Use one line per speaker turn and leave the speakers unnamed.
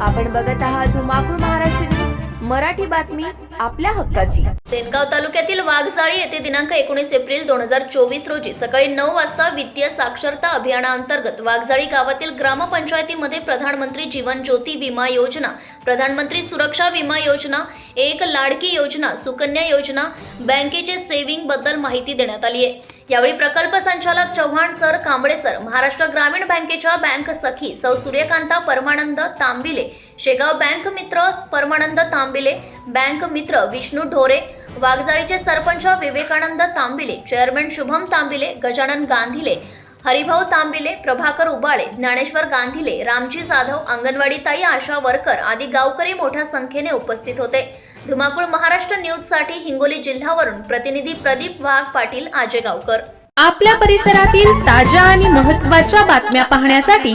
आपण बघत आहात धुमाकूळ महाराष्ट्र मराठी बातमी आपल्या हक्काची.
सेनगाव तालुक्यातील वाघजाळी येथे दिनांक एकोणीस एप्रिल दोन हजार चोवीस रोजी सकाळी नऊ वाजता वित्तीय साक्षरता अभियानाअंतर्गत वाघजाळी गावातील ग्रामपंचायतीमध्ये प्रधानमंत्री जीवन ज्योती विमा योजना प्रधानमंत्री सुरक्षा विमा योजना एक लाडकी योजना सुकन्या योजना बँकेचे सेव्हिंगबद्दल माहिती देण्यात आली आहे. यावेळी प्रकल्प संचालक चव्हाण सर कांबळे सर महाराष्ट्र ग्रामीण बँकेच्या बँक सखी सौ सूर्यकांता परमानंद तांबिले शेगाव बँक मित्र परमानंद तांबिले बँक मित्र विष्णू ढोरे वाघजाळीचे सरपंच विवेकानंद तांबिले चेअरमॅन शुभम तांबिले गजानन गांधीले हरिभाऊ तांबिले प्रभाकर उबाळे ज्ञानेश्वर गांधीले रामजी जाधव अंगणवाडी ताई आशा वरकर आदी गावकरी मोठ्या संख्येने उपस्थित होते. धुमाकूळ महाराष्ट्र न्यूजसाठी हिंगोली जिल्ह्यावरून प्रतिनिधी प्रदीप वाघ पाटील आजेगावकर.
आपल्या परिसरातील ताज्या आणि महत्त्वाच्या बातम्या पाहण्यासाठी